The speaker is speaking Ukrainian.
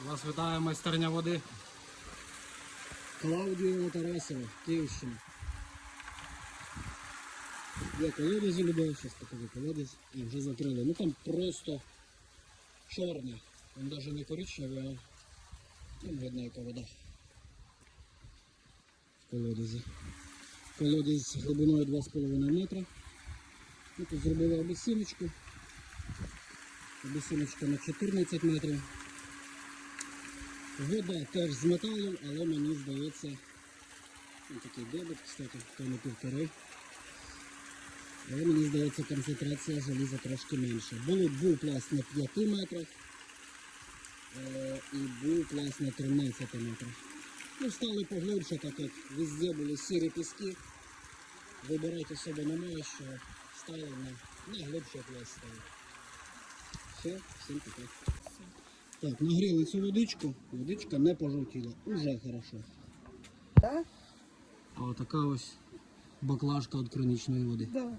Вас вітає майстерня води. Клаудіо Тарасова, Київщина. Я колодязі любив, зараз покажу колодязь. І вже закрили. Ну там просто чорне. Він навіть не коричневий, а ну, видно яка вода. В колодязі. Колодязь глибиною 2,5 метра. Тут зробили обесіночку. Обесіночка на 14 метрів. Вода теж з металом, але мені здається, ну, такий дебет, кстати, то не півтори. Але мені здається, концентрація заліза трошки менша. Був, був пласт на 5 метрах е, і був пласт на 13 метрах. Ну, стали поглибше, так як везде були сірі піски. Вибирайте себе немає, що стали на, на пласт стали. Все, всім пока. Так, нагріли цю водичку, водичка не пожовтіла, уже хорошо. Так? А отака ось баклажка від кранічної води. Да.